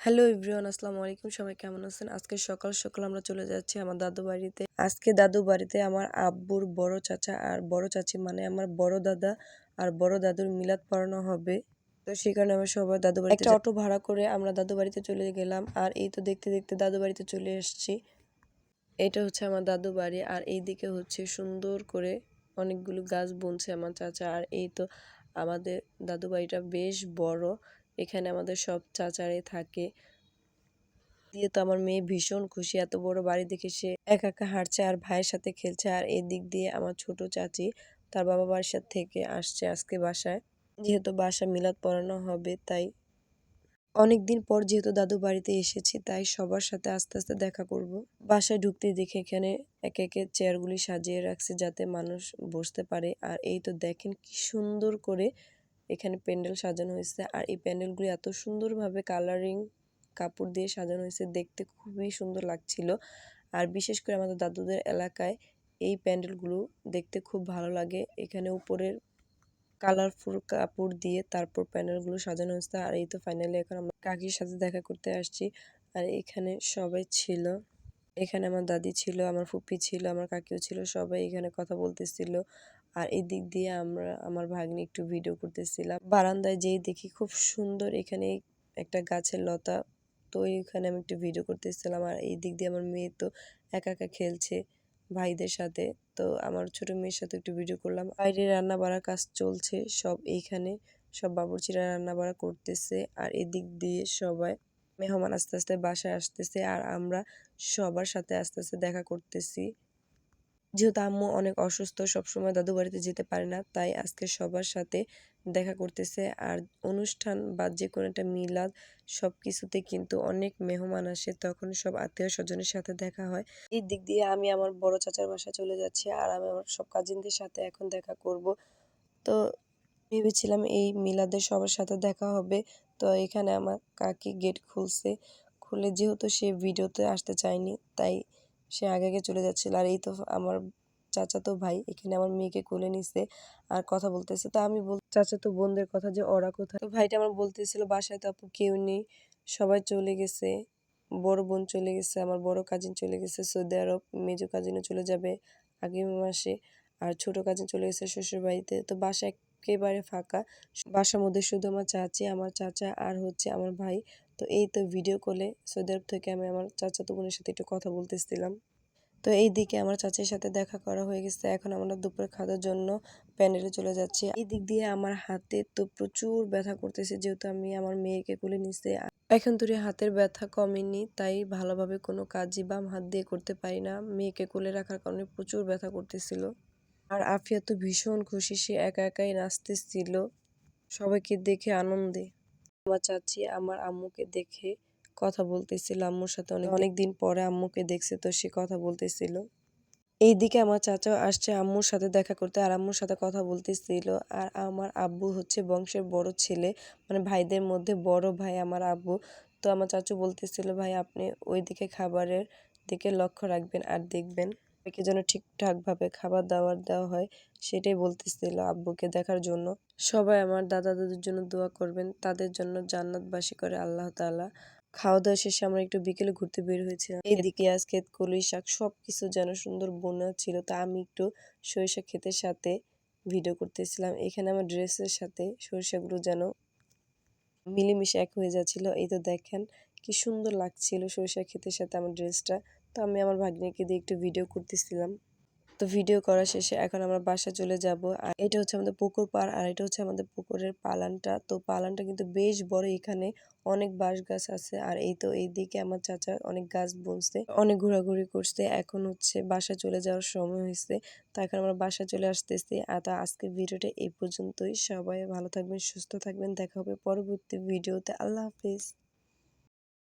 Hello everyone আসসালামু আলাইকুম। সবাই কেমন আছেন? আজকে সকাল সকাল আমরা চলে যাচ্ছি আমার দাদু বাড়িতে। আজকে দাদু বাড়িতে আমার আব্বুর বড় চাচা আর বড় চাচি মানে আমার বড় দাদা আর বড় দাদুর মিলাদ পড়ানো হবে। তো সেই কারণে আমরা সবাই দাদু বাড়িতে একটা অটো ভাড়া করে আমরা দাদু বাড়িতে চলে গেলাম আর এই তো দেখতে দেখতে দাদু বাড়িতে চলে এসেছি। এটা হচ্ছে আমার দাদু বাড়ি আর এই দিকে হচ্ছে সুন্দর করে অনেকগুলো গাছ বুনছে আমার চাচা আর এই তো আমাদের দাদু বাড়িটা বেশ বড়। এখানে আমাদের সব চাচারে থাকে। দিয়ে তো আমার মেয়ে ভীষণ খুশি, এত বড় বাড়ি দেখে সে একা একা হাঁটছে আর ভাইয়ের সাথে খেলছে আর এই দিক দিয়ে আমার ছোট চাচি তার বাবা বাসার থেকে আসছে আজকে বাসায়। যেহেতু বাসা মিলাদ পড়ানো হবে, তাই অনেক দিন পর যেহেতু দাদু বাড়িতে এসেছি, তাই সবার সাথে আস্তে আস্তে দেখা করব। বাসায় ঢুকতে দেখে এখানে একে একে চেয়ারগুলি সাজিয়ে রাখছে যাতে মানুষ বসতে পারে। আর এই তো দেখেন কি সুন্দর করে এখানে প্যান্ডেল সাজানো হয়েছে আর এই প্যান্ডেলগুলি এত সুন্দরভাবে কালারিং কাপড় দিয়ে সাজানো হয়েছে, দেখতে খুবই সুন্দর লাগছিল। আর বিশেষ করে আমাদের দাদুদের এলাকায় এই প্যান্ডেলগুলো দেখতে খুব ভালো লাগে। এখানে উপরের কালারফুল কাপড় দিয়ে তারপর প্যান্ডেলগুলো সাজানো হয়েছে। আর এই তো ফাইনালি এখন আমরা কাকির সাথে দেখা করতে আসছি। আর এখানে সবাই ছিল। এখানে আমার দাদি ছিল, আমার ফুপি ছিল, আমার কাকিও ছিল, সবাই এখানে কথা বলতেছিল। আর এই দিক দিয়ে আমরা, আমার ভাগ্নি একটু ভিডিও করতেছিলাম। বারান্দায় যেই দেখি খুব সুন্দর এখানে একটা গাছের লতা। তো এখানে আমি একটু ভিডিও করতেছিলাম আর এই দিক দিয়ে আমার মেয়ে তো একা একা খেলছে ভাইদের সাথে। তো আমার ছোট মেয়ের সাথে একটু ভিডিও করলাম। বাইরে রান্না বাড়ার কাজ চলছে সব এইখানে। সব বাবুর্চিরা রান্না বাড়া করতেছে আর এদিক দিয়ে সবাই মেহমান আস্তে আস্তে বাসায় আসতেছে আর আমরা সবার সাথে আস্তে আস্তে দেখা করতেছি। যেহেতু আম্মু অনেক অসুস্থ, সবসময় দাদু বাড়িতে যেতে পারে না, তাই আজকে সবার সাথে দেখা করতেছে। আর অনুষ্ঠান বা যে কোনো একটা মিলাদ সব কিছুতে কিন্তু অনেক মেহমান আসে, তখন সব আত্মীয় স্বজনের সাথে দেখা হয়। এই দিক দিয়ে আমি আমার বড় চাচার বাসায় চলে যাচ্ছি আর আমি আমার সব কাজিনদের সাথে এখন দেখা করব। তো ভেবেছিলাম এই মিলাদে সবার সাথে দেখা হবে। তো এখানে আমার কাকি গেট খুলছে। খুলে যেহেতু সে ভিডিওতে আসতে চায়নি, তাই সে আগে আগে চলে যাচ্ছিল। আর এই তো আমার চাচাতো ভাই এখানে আমার মেয়েকে কোলে নিছে আর কথা বলতেছে। তো আমি বল চাচাতো বোনদের কথা যে ওরা কোথায়? তো ভাইটা আমার বলতেছিল, বাসায় তো আপু কেউ নেই। সবাই চলে গেছে। বড় বোন চলে গেছে, আমার বড় কাজিন চলে গেছে। সৌদি আরব মেজো কাজিনও চলে যাবে আগামী মাসে। আর ছোট কাজিন চলে গেছে শ্বশুর বাড়িতে। তো বাসা একেবারে ফাঁকা। বাসার মধ্যে শুধু আমার চাচি, আমার চাচা আর হচ্ছে আমার ভাই। তো এই তো ভিডিও কলে সৌদি আরব থেকে আমি আমার চাচাতো বোনের সাথে একটু কথা বলতেছিলাম। তো এই দিকে আমার চাচির সাথে দেখা করা হয়ে গেছে। এখন আমরা দুপুরে খাওয়ার জন্য প্যান্ডেলে চলে যাচ্ছি। এই দিক দিয়ে আমার হাতে তো প্রচুর ব্যথা করতেছে, যেহেতু আমি আমার মেয়েকে কোলে নিচ্ছে এখন ধরে হাতের ব্যথা কমেনি, তাই ভালোভাবে কোনো কাজই বাম হাত দিয়ে করতে পারি না। মেয়েকে কোলে রাখার কারণে প্রচুর ব্যথা করতেছিল। আর আফিয়া তো ভীষণ খুশি, সে একা একাই নাচতেছিল। সবাইকে দেখে আনন্দে। আমার চাচি আমার আম্মুকে দেখে কথা বলতেছিল। আম্মুর সাথে অনেক অনেক দিন পরে আম্মুকে দেখছে তো সে কথা বলতেছিল। এইদিকে আমার চাচাও আসছে আম্মুর সাথে দেখা করতে আর আম্মুর সাথে কথা বলতেছিল। আর আমার আব্বু হচ্ছে বংশের বড় ছেলে মানে ভাইদের মধ্যে বড় ভাই আমার আব্বু। তো আমার চাচু বলতেছিল, ভাই, আপনি ওই দিকে খাবারের দিকে লক্ষ্য রাখবেন আর দেখবেন। সবাইকে যেন ঠিকঠাকভাবে খাবার দাবার দেওয়া হয় সেটাই বলতেছিল আব্বুকে দেখার জন্য। সবাই আমার দাদা দাদুর জন্য দোয়া করবেন তাদের জন্য জান্নাতবাসী করে আল্লাহ তালা খাওয়া দাওয়া শেষে আমরা একটু বিকেলে ঘুরতে বের হয়েছিলাম। এইদিকে আজ ক্ষেত কলই শাক সব কিছু যেন সুন্দর বোনা ছিল তা আমি একটু সরিষা ক্ষেতের সাথে ভিডিও করতেছিলাম। এখানে আমার ড্রেসের সাথে সরিষাগুলো যেন মিলেমিশে এক হয়ে যাচ্ছিল। এই তো দেখেন কি সুন্দর লাগছিল সরিষা ক্ষেতের সাথে আমার ড্রেসটা। তো আমি আমার ভাগ্নিকে দিয়ে একটু ভিডিও করতেছিলাম। তো ভিডিও করা শেষে এখন আমরা বাসা চলে যাব। আর এটা হচ্ছে আমাদের পুকুর পাড়, আর এটা হচ্ছে আমাদের পুকুরের পালানটা। তো পালানটা কিন্তু বেশ বড়, এখানে অনেক বাঁশ গাছ আছে। আর এই তো এইদিকে আমার চাচা অনেক গাছ বুনছে, অনেক ঘোরাঘুরি করছে। এখন হচ্ছে বাসা চলে যাওয়ার সময় হয়েছে। তো এখন আমরা বাসা চলে আসতেছি। আর তা আজকের ভিডিওটা এই পর্যন্তই। সবাই ভালো থাকবেন, সুস্থ থাকবেন। দেখা হবে পরবর্তী ভিডিওতে আল্লাহ হাফিজ।